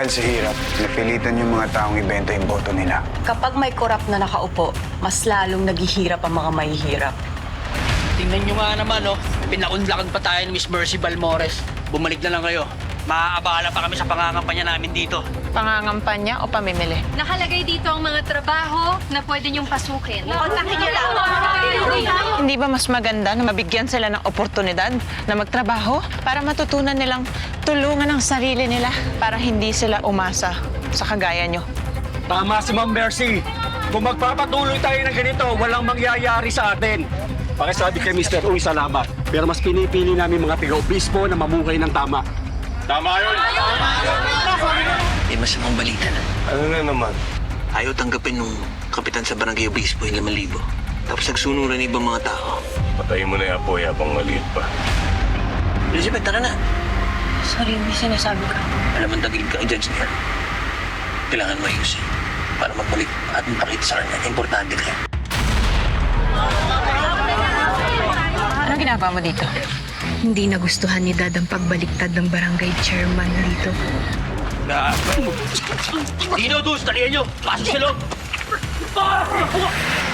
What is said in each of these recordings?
Dahil sa hirap, napilitan yung mga taong ibenta yung boto nila. Kapag may korap na nakaupo, mas lalong naghihirap ang mga mahihirap. Tingnan nyo nga naman, no? Pinaunlakan pa tayo ni Miss Mercy Balmores. Bumalik na lang kayo. Maaabala pa kami sa pangangampanya namin dito. Pangangampanya o pamimili? Nakalagay dito ang mga trabaho na pwede niyong pasukin. Kontakin niyo lang. Hindi ba mas maganda na mabigyan sila ng oportunidad na magtrabaho para matutunan nilang tulungan ang sarili nila para hindi sila umasa sa kagaya nyo? Tama si Ma'am Mercy. Kung magpapatuloy tayo ng ganito, walang mangyayari sa atin. Pakisabi kay Mr. Uy, salamat. Pero mas pinipili namin mga tiga-obispo na mamuhay ng tama. Tama yun! May masamang balita na. Ano na naman? Ayaw tanggapin nung kapitan sa barangay obispo yung 5,000. Tapos nagsunuran ng ibang mga tao. Patayin mo na yung apoy habang maliit pa. Elizabeth, tara na. Sorry, may sinasabi ka. Alam mo, tagilid ka kay Judge Nair. Kailangan mo ayusin para magbalik at mapakita sa kanya. Importante ka. Anong ginagawa mo dito? Hindi nagustuhan ni Dad ang pagbaliktad ng barangay chairman dito. Dino, Dus, talihan nyo! Pasok sa! Bakit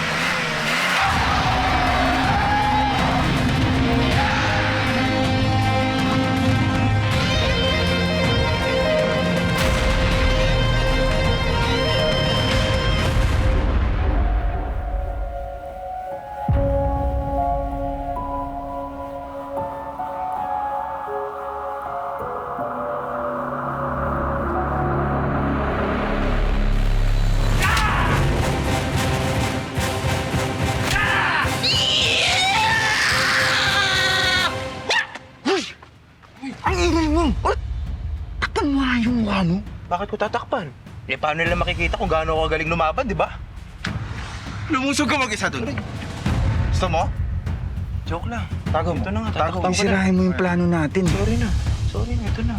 Eh, paano nila makikita kung gaano ako galing lumaban, di ba? Lumusog ka mag-isa dun. Gusto mo? Joke lang. Tago mo. Ito na nga, tago mo. Isirahin mo yung plano natin. Sorry na. Sorry na, ito na.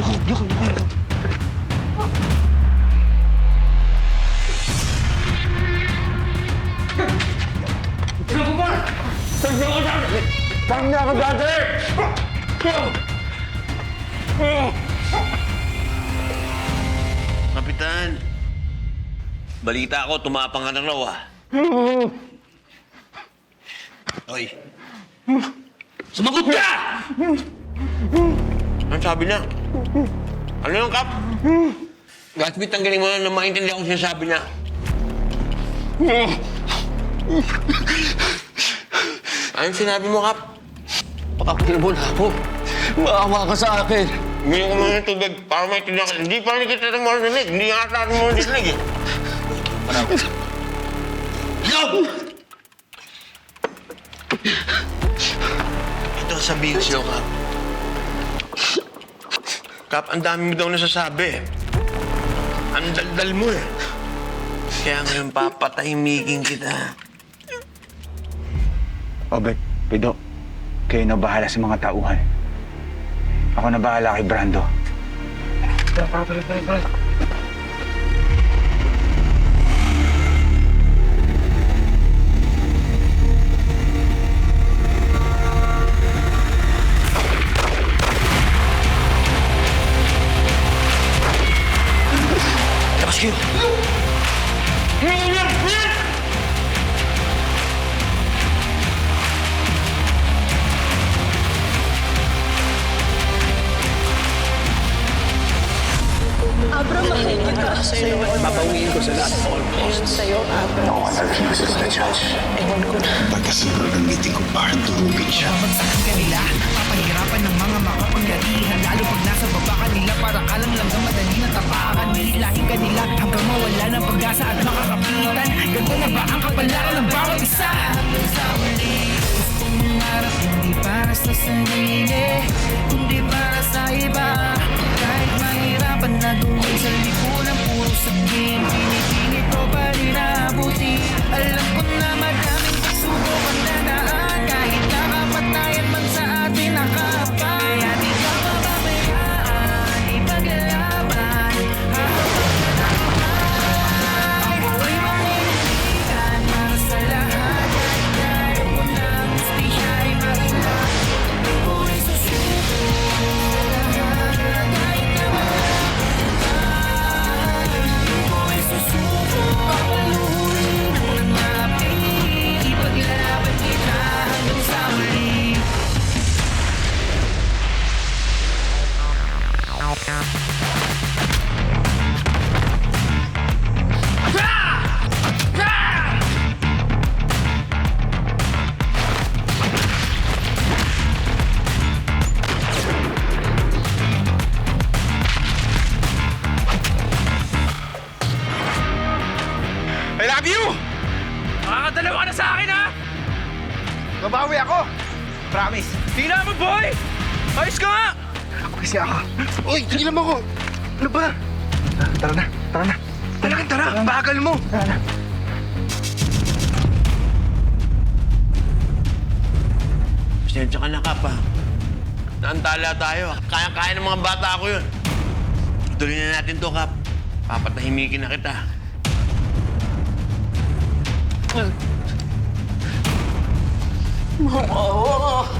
Yuko, yuko, yuko, yuko. Kapitan, balita ko, tumapang ka na raw ah. Oy, Sumagot ka! anong sabi niya? Ano yung kap? Gasbit ang galing mo na maintindihan ko sinasabi niya. Anong sinabi mo, Kap? Pakapil mo na ako. Maawa ka sa akin. Bigyan ko muna tubig para maintindihan ka. Hindi pa rin kita na marinig. Hindi nga natin mo marinig eh. Yo! Ito ang sabihin sa'yo, Kap. Kap, ang dami mo daw nasasabi. Ang daldal mo eh. Kaya ngayon papatahimikin kita. Obet, Pido, kayo na bahala sa mga tauhan. Ako na bahala kay Brando. Labas kayo! Pagkasunod para tigilan mo ko. Ano ba? Tara na, tara na. Talagang tara, bagal mo. Tara na. Pasensya ka na, Kap, ha? Naantala tayo. Kaya-kaya ng mga bata ako yun. Tuloy na natin to, Kap. Papatahimikin na kita. Ah!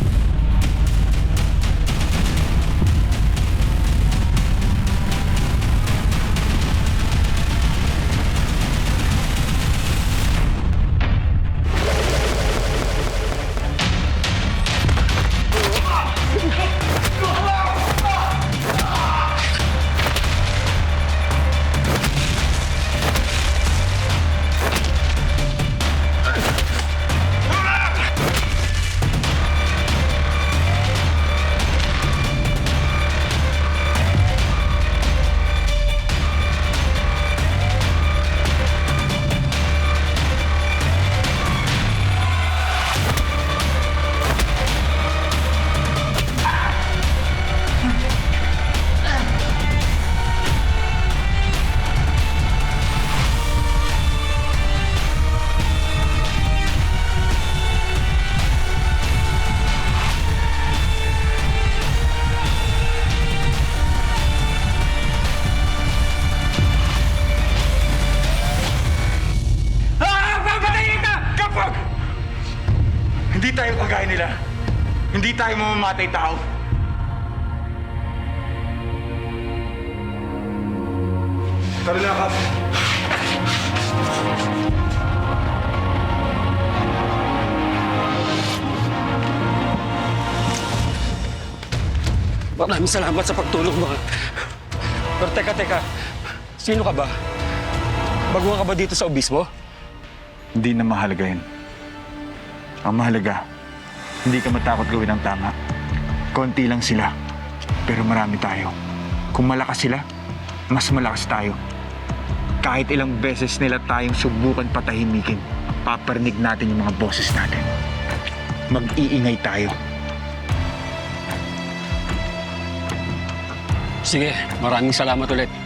Tara na, Kap. Maraming salamat sa pagtulong mo. Pero teka, teka. Sino ka ba? Baguhan ka ba dito sa obispo? Hindi na mahalaga yun. Ang mahalaga, hindi ka matakot gawin ang tama. Konti lang sila, pero marami tayo. Kung malakas sila, mas malakas tayo. Kahit ilang beses nila tayong subukan patahimikin, paparinig natin yung mga boses natin. Mag-iingay tayo. Sige, maraming salamat ulit.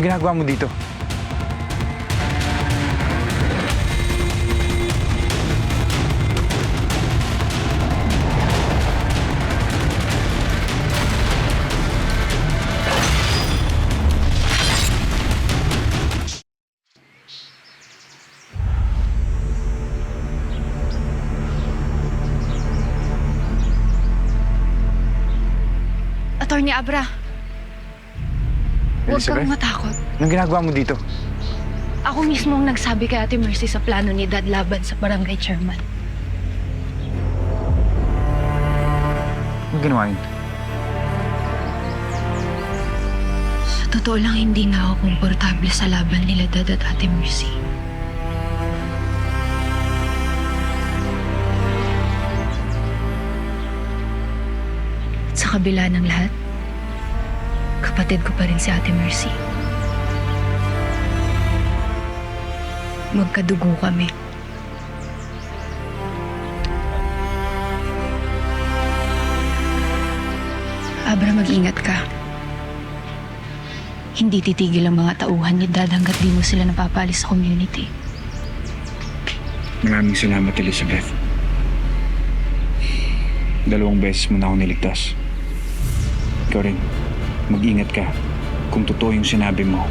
Anong ginagawa mo dito? Attorney Abra, huwag Elizabeth? kang matakot. Anong ginagawa mo dito? Ako mismo ang nagsabi kay Ate Mercy sa plano ni Dad laban sa barangay chairman. Anong ginawa yun? Sa totoo lang, hindi na ako komportable sa laban nila Dad at Ate Mercy. At sa kabila ng lahat, kapatid ko pa rin si Ate Mercy. Magkadugo kami. Abra, mag-ingat ka. Hindi titigil ang mga tauhan ni Dad hanggat di mo sila napapalis sa community. Maraming salamat, Elizabeth. Dalawang beses mo na ako niligtas. Ikaw rin, mag-ingat ka. Kung totoo yung sinabi mo,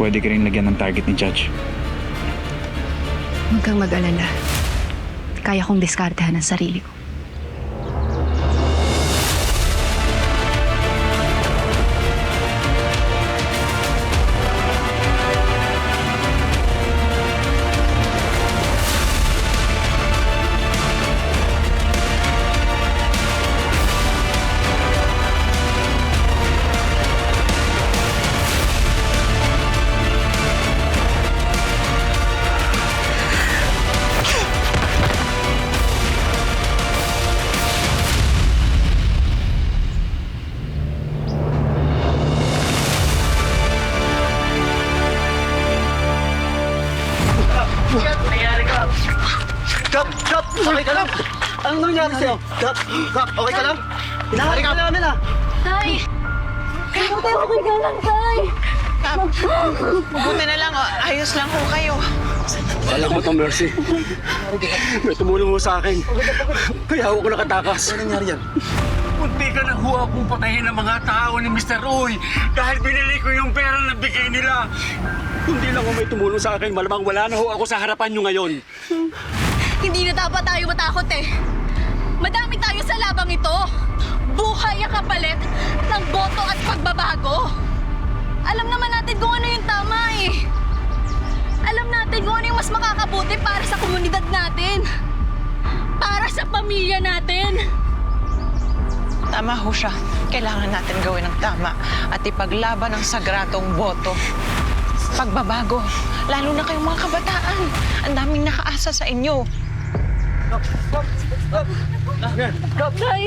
pwede ka rin lagyan ng target ni Judge. Huwag kang mag-alala. Kaya kong diskartehan ang sarili ko. Kap! Kap! Okay ka lang? Anong nangyari sa'yo? Kap! Kap! Okay ka lang? Hinahari ka namin ah! Kap, buti na lang, oh, ayos lang ho kayo. Alam mo to, Mercy. May tumulong mo sa akin. Kaya ako nakatakas. Ano nangyari yan? Kunti ka na ho akong patayin ng mga tao ni Mr. Uy dahil binili ko yung pera na bigay nila. Hindi lang ho may tumulong sa akin, malamang wala na ho ako sa harapan nyo ngayon. Hindi na dapat tayo matakot eh. Madami tayo sa labang ito. Buhay ang kapalit ng boto at pagbabago. Alam naman natin kung ano yung tama eh. Alam natin kung ano yung mas makakabuti para sa komunidad natin. Para sa pamilya natin. Tama ho siya. Kailangan natin gawin ang tama at ipaglaban ang sagradong boto. Pagbabago, lalo na kayong mga kabataan. Ang daming nakaasa sa inyo. Tay!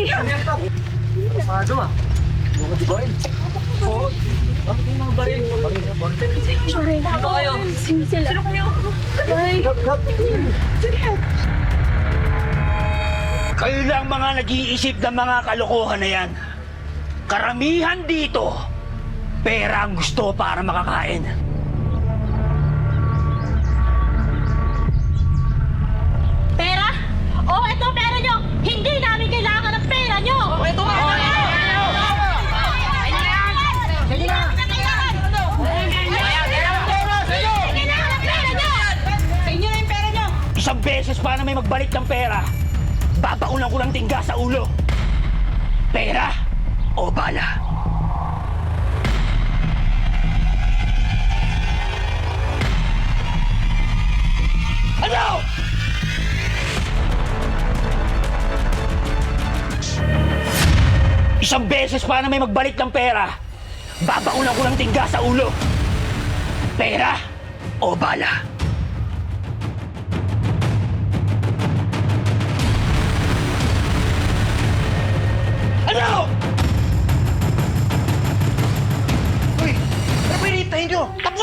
Sino kayo? Tay! Kayo lang mga nag-iisip ng mga kalokohan na yan. Karamihan dito, pera ang gusto para makakain. Pera? Oh, ito pera nyo! Hindi namin kailangan ng pera nyo! Oh, ito nga! Oh, Isang beses pa na may magbalik ng pera, babaunan ko ng tingga sa ulo. Pera o bala? Ano? Isang beses pa na may magbalik ng pera, babaunan ko ng tingga sa ulo. Pera o bala?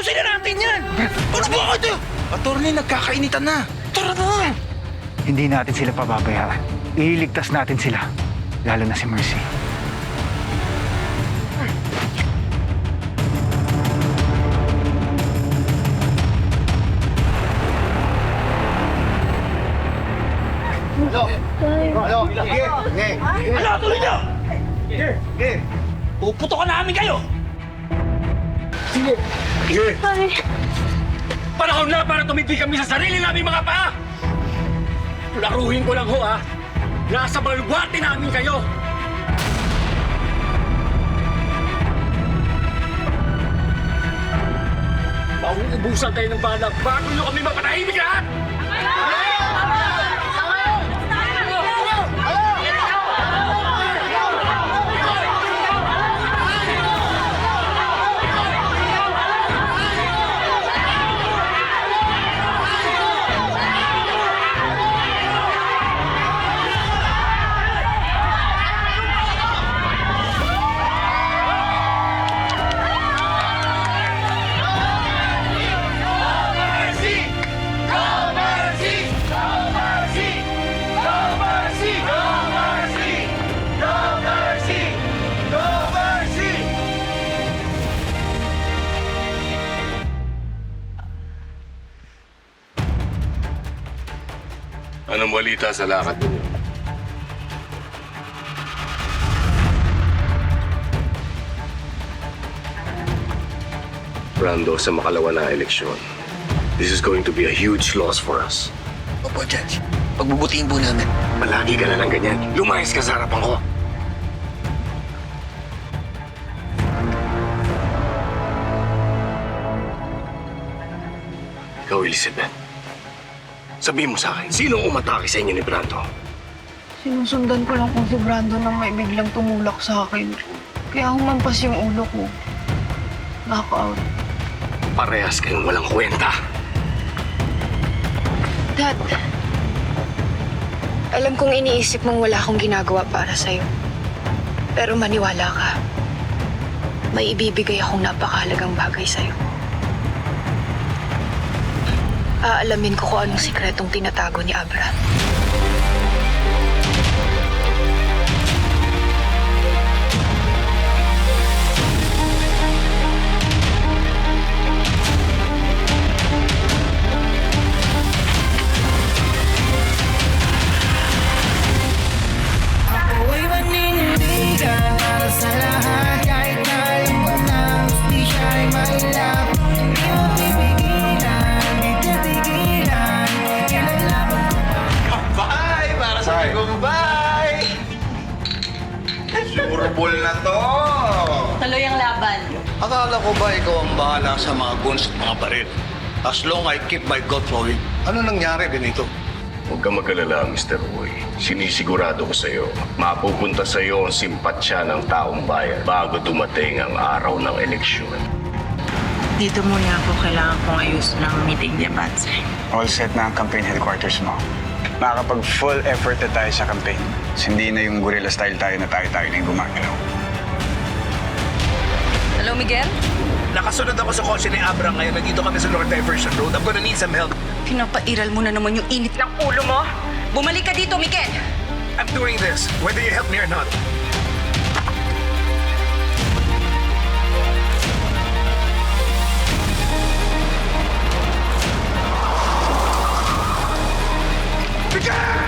Tapusin na natin yan! Ano ba ako ito? Attorney, nagkakainitan na. Tara na! Hindi natin sila pababayaan. Ililigtas natin sila. Lalo na si Mercy. Ano? Tuloy nyo! Puputokan namin kayo! Sige. Sige. Panahon na para tumiti kami sa sarili namin mga paa! Laruhin ko lang ho ha. Nasa baluarte namin kayo. Mauubusan tayo ng bala bago nyo kami mapatahimik lahat! Anong balita sa lakad ninyo? Brando, sa makalawa na eleksyon, this is going to be a huge loss for us. Opo, Judge. Pagbubutihin po namin. Malagi ka na ng ganyan. Lumayas ka sa harapan ko. Ikaw, Elizabeth. Sabihin mo sa akin, sino ang umatake sa inyo ni Brando? Sinusundan ko lang kung si Brando nang may biglang tumulak sa akin. Kaya humampas yung ulo ko. Knockout. Parehas kayong walang kwenta. Dad, alam kong iniisip mong wala akong ginagawa para sa'yo. Pero maniwala ka. May ibibigay akong napakahalagang bagay sa'yo. Aalamin ko kung anong sikretong tinatago ni Abraham. Surbol na to! Tuloy ang laban. Akala ko ba ikaw ang bahala sa mga guns at mga baril? As long I keep my God flowing. Ano nangyari ganito? Huwag kang mag-alala, Mr. Uy. Sinisigurado ko sa'yo, mapupunta sa'yo ang simpatsya ng taong bayan bago dumating ang araw ng eleksyon. Dito muna ako kailangan kong ayusin ng meeting ni Abance. All set na ang campaign headquarters mo. Makakapag full effort na tayo sa campaign. Tapos hindi na yung gorilla style tayo na tayo-tayo na yung gumagalaw. Hello, Miguel? Nakasunod ako sa kotse ni Abra ngayon. Nandito kami sa North Diversion Road. I'm gonna need some help. Pinapairal mo na naman yung init ng ulo mo. Bumalik ka dito, Miguel! I'm doing this, whether you help me or not. Miguel!